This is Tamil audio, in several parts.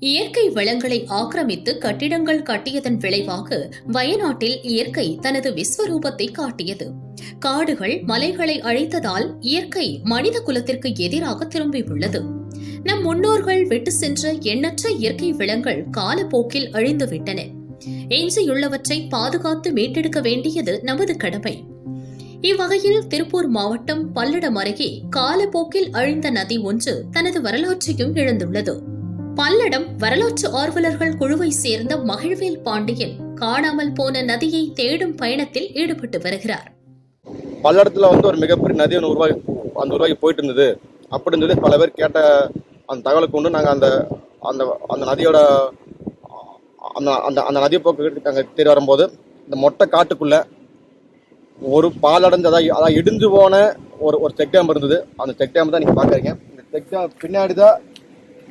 இயற்கை வளங்களை ஆக்கிரமித்து கட்டிடங்கள் கட்டியதன் விளைவாக வயநாட்டில் இயற்கை தனது விஸ்வரூபத்தை காட்டியது. காடுகள் மலைகளை அழித்ததால் இயற்கை மனித குலத்திற்கு எதிராக திரும்பியுள்ளது. நம் முன்னோர்கள் விட்டு சென்ற எண்ணற்ற இயற்கை வளங்கள் காலப்போக்கில் அழிந்துவிட்டன. எஞ்சியுள்ளவற்றை பாதுகாத்து மீட்டெடுக்க வேண்டியது நமது கடமை. இவ்வகையில் திருப்பூர் மாவட்டம் பல்லடம் அருகே காலப்போக்கில் அழிந்த நதி ஒன்று தனது வரலாற்றையும் இழந்துள்ளது. பல்லடம் வரலாற்று ஆர்வலர்கள் குழுவை சேர்ந்த மகிழ்வேல் பாண்டியன் காணாமல் போன நதியை தேடும் பயணத்தில் ஈடுபட்டு வருகிறார். பல்லடத்துல வந்து ஒரு மிகப்பெரிய நதி ஒன்று உருவாகி அந்த உருவாகி போயிட்டு இருந்தது அப்படின்னு சொல்லி பல பேர் கேட்ட அந்த தகவலை கொண்டு நாங்கள் அந்த அந்த அந்த நதியோட அந்த அந்த அந்த நதி போக்கு நாங்கள் தேடி வரும்போது இந்த மொட்டை காட்டுக்குள்ள ஒரு பாலடைஞ்சு அதாவது அதாவது இடிஞ்சு போன ஒரு ஒரு செக் டேம் இருந்தது. அந்த செக் டேம் தான் நீங்கள் பார்க்குறீங்க இந்த செக் டேம் பின்னாடி தான்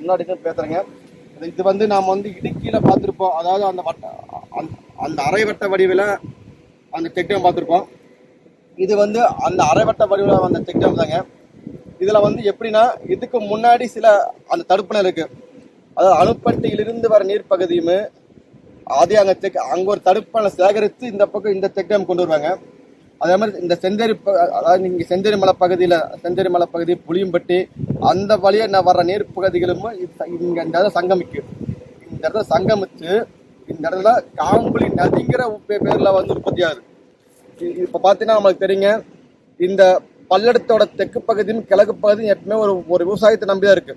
முன்னாடி தான் பேசுகிறேங்க இது- வந்து நாம் வந்து இடுக்கியில் பார்த்துருப்போம். அதாவது அந்த வட்ட அந்த- அந்த அரை வட்ட வடிவில் அந்த செக் டேம் பார்த்துருப்போம். இது வந்து அந்த அரைவட்ட வடிவில் அந்த செக் டேம் தாங்க. இதில் வந்து எப்படின்னா இதுக்கு முன்னாடி சில அந்த தடுப்பணை இருக்குது அதாவது அணுப்பட்டியிலிருந்து வர நீர் பகுதியும் அதே அங்கே செக் அங்கே ஒரு தடுப்பணை சேகரித்து இந்த பக்கம் இந்த செக் டேம் கொண்டு வருவாங்க. அதே மாதிரி இந்த செந்தேரி அதாவது இங்கே செந்தேரி மலை பகுதியில் செந்தேரி மலைப்பகுதி பகுதி புளியம்பட்டி அந்த வழியாக நான் வர்ற நீர் பகுதிகளும் இங்கே இங்க இந்த இடத்துல சங்கமிக்கும் இந்த இடத்துல சங்கமிச்சு இந்த இடத்துல காம்புலி நதிங்கிற பேரில் பேர்ல வந்து உற்பத்தி ஆகுது. இப்போ பார்த்தீங்கன்னா நம்மளுக்கு தெரியுங்க இந்த பல்லடத்தோட தெற்கு பகுதியும் கிழக்கு பகுதியும் எப்பவுமே ஒரு ஒரு விவசாயத்தை நம்பிதான் இருக்கு.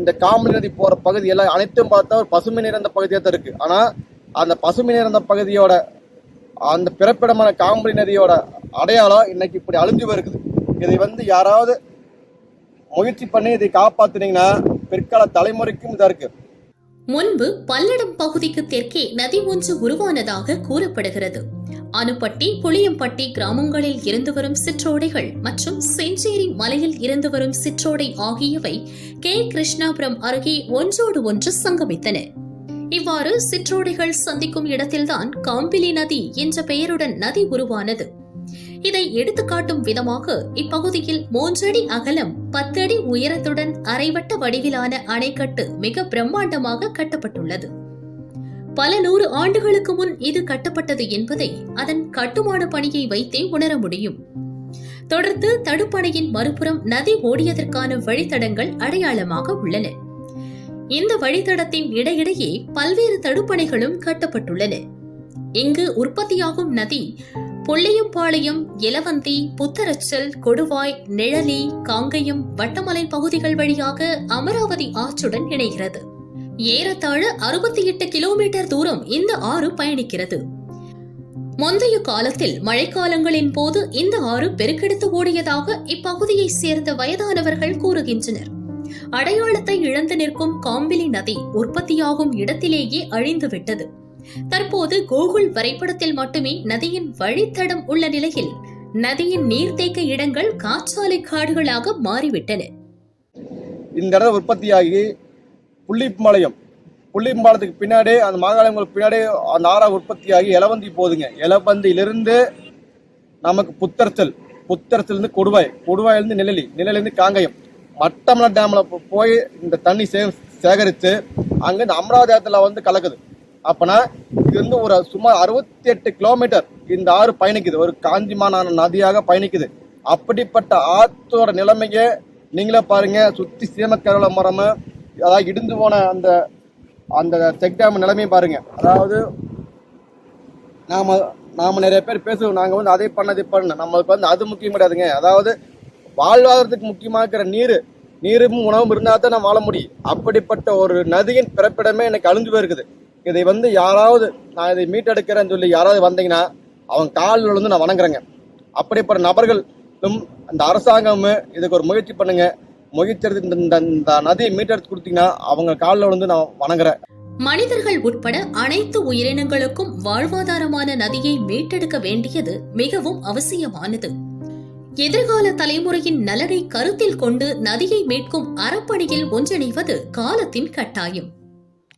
இந்த காம்புலி நதி போற பகுதி எல்லாம் அனைத்தும் பார்த்தா ஒரு பசுமை நிறைந்த பகுதியாக தான் இருக்கு. ஆனா அந்த பசுமை நிறைந்த பகுதியோட அந்த பிறப்பிடமான காம்பரி நதியோட அடையாளம் இன்னைக்கு இப்படி அழிஞ்சு வருகுது இதை வந்து யாராவது முயற்சி பண்ணி இதை காப்பாத்துனீங்கன்னா பிற்கால தலைமுறைக்கும் இதா இருக்கு. முன்பு பல்லடம் பகுதிக்கு தெற்கே நதி ஒன்று உருவானதாக கூறப்படுகிறது. அனுப்பட்டி புளியம்பட்டி கிராமங்களில் இருந்து வரும் சிற்றோடைகள் மற்றும் செஞ்சேரி மலையில் இருந்து வரும் சிற்றோடை ஆகியவை கே. கிருஷ்ணாபுரம் அருகே ஒன்றோடு ஒன்று சங்கமித்தன. இவ்வாறு சிற்றோடைகள் சந்திக்கும் இடத்தில்தான் காம்பிலி நதி என்ற பெயருடன் நதி உருவானது. இதை எடுத்துக்காட்டும் விதமாக இப்பகுதியில் மூன்றடி அகலம் பத்தடி உயரத்துடன் அரைவட்ட வடிவிலான அணைக்கட்டு மிக பிரம்மாண்டமாக கட்டப்பட்டுள்ளது. பல நூறு ஆண்டுகளுக்கு முன் இது கட்டப்பட்டது என்பதை அதன் கட்டுமான பணியை வைத்தே உணர முடியும். தொடர்ந்து தடுப்பணையின் மறுபுறம் நதி ஓடியதற்கான வழித்தடங்கள் அடையாளமாக உள்ளன. இந்த வழித்தடத்தின் இடையிடையே பல்வேறு தடுப்பணைகளும் கட்டப்பட்டுள்ளன. இங்கு உற்பத்தியாகும் நதி புள்ளியம்பாளையம் எலவந்தி புத்தரச்சல் கொடுவாய் நிழலி காங்கயம் வட்டமலை பகுதிகள் வழியாக அமராவதி ஆற்றுடன் இணைகிறது. ஏறத்தாழ அறுபத்தி எட்டு கிலோமீட்டர் தூரம் இந்த ஆறு பயணிக்கிறது. முந்தைய காலத்தில் மழைக்காலங்களின் போது இந்த ஆறு பெருக்கெடுத்து ஓடியதாக இப்பகுதியைச் சேர்ந்த வயதானவர்கள் கூறுகின்றனர். அடையாளத்தை இழந்து நிற்கும் காம்பிலி நதி உற்பத்தியாகும் இடத்திலேயே அழிந்துவிட்டது. தற்போது கூகுள் வரைபடத்தில் மட்டுமே நதியின் வழித்தடம் உள்ள நிலையில் நதியின் நீர்த்தேக்க இடங்கள் காற்றாலை காடுகளாக மாறிவிட்டன. இந்த இடம் உற்பத்தியாகி புள்ளிப்பாளையம். புள்ளிப்பாளையத்துக்கு பின்னாடி அந்த மாகாணங்களுக்கு பின்னாடி அந்த ஆறா உற்பத்தியாகி இலவந்தி போகுதுங்க. இலவந்தியிலிருந்து நமக்கு புத்தர்த்தல் புத்தரச்சல்லேருந்து கொடுவாய். கொடுவாயிலிருந்து நிழலி நிழலிருந்து காங்கயம். மட்டமலை டேமில் போய் இந்த தண்ணி சே சேகரித்து அங்கேருந்து அமராவதி ஆத்துல வந்து கலக்குது. அப்போனா இது வந்து ஒரு சுமார் அறுபத்தி எட்டு கிலோமீட்டர் இந்த ஆறு பயணிக்குது. ஒரு காஞ்சிமானான நதியாக பயணிக்குது. அப்படிப்பட்ட ஆற்றோட நிலைமையை நீங்களே பாருங்க சுற்றி சீமக்கரவள மரம் அதாவது இடிந்து போன அந்த அந்த செக் டேம் நிலைமையும் பாருங்க. அதாவது நாம் நாம் நிறைய பேர் பேசுவோம். நாங்கள் வந்து அதை பண்ண பண்ண. நம்மளுக்கு வந்து அது முக்கியம் கிடையாதுங்க. அதாவது வாழ்வாதாரத்துக்கு முக்கியமாக இருக்கிற நீர் நீரும் உணவும் இருந்தால் தான் நான் வாழ முடியும். அப்படிப்பட்ட ஒரு நதியின் பிறப்பிடமே எனக்கு அழிஞ்சு போயிருக்குது. இதை வந்து யாராவது நான் இதை மீட்டெடுக்கிறேன்னு சொல்லி யாராவது வந்தீங்கன்னா அவங்க காலில் விழுந்து நான் வணங்குறேங்க. அப்படிப்பட்ட நபர்களும் அந்த அரசாங்கமும் இதுக்கு ஒரு முயற்சி பண்ணுங்க. முயற்சி இந்த- இந்த இந்த நதியை மீட்டெடுத்து கொடுத்தீங்கன்னா அவங்க காலில் விழுந்து நான் வணங்குறேன். மனிதர்கள் உட்பட அனைத்து உயிரினங்களுக்கும் வாழ்வாதாரமான நதியை மீட்டெடுக்க வேண்டியது மிகவும் அவசியமானது. எதிர்கால தலைமுறையின் நலனை கருத்தில் கொண்டு நதியை மீட்கும் அறப்பணியில் ஒன்றிணைவது காலத்தின் கட்டாயம்.